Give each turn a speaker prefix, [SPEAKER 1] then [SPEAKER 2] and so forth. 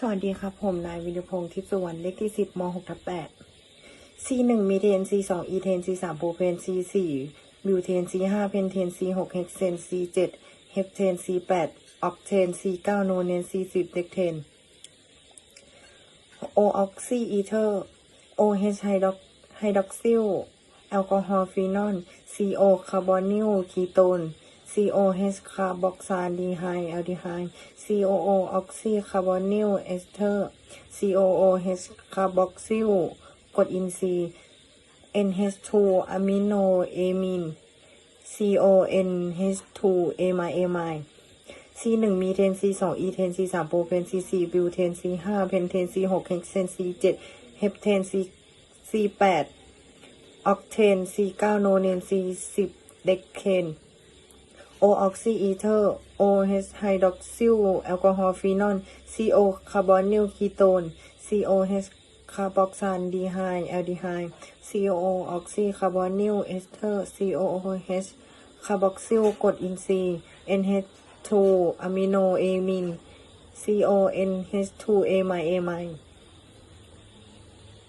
[SPEAKER 1] สวัสดีครับ ผมนายวิรพงศ์ทิพย์สุวรรณเลขที่สิบมหกทับแปด C หนึ่งมีเทน C สองอีเทน C สามโพเพน C สี่บิวเทน C ห้าเพนเทน C หกเฮกเซน C เจ็ดเฮปเทน C แปดออกเทน C เก้าโนเนน C สิบเด็กเทน O ออกซีอีเทอร์ O H ไฮดรอกไฮดรอกซิลแอลกอฮอล์ฟีนอล CO คาร์บอนิลคีโตน COH คาร์บอกซาดีไฮแอลดีไฮ COO ออกซิคาร์บอนิลเอสเตอร์ COOH คาร์บอกซิลกรดอินทรีย์ NH2 อะมิโนเอมิน CONH2 เอไมเอม C หนึ่งมีเทน C สองอีเทน C สามโปรเพน C สี่บิวเทน C ห้าเพนเทน C หกเฮกเซน C เจ็ดเฮปเทน C C แปดออกเทน C เก้าโนเนน C สิบเดกเคน O อออกซิอีเทอร์ OH ไฮดรอกซิลแอลกอฮอล์ฟีนอล CO คาร์บอนิลคีโตน COH คาร์บอกซานดีไฮแอลดีไฮ COO อออกซิคาร์บอนิลเอสเตอร์ COOH คาร์บอกซิลกรดอินทรีย์ NH2 อะมิโนเอมิน CONH2 เอไมเอไม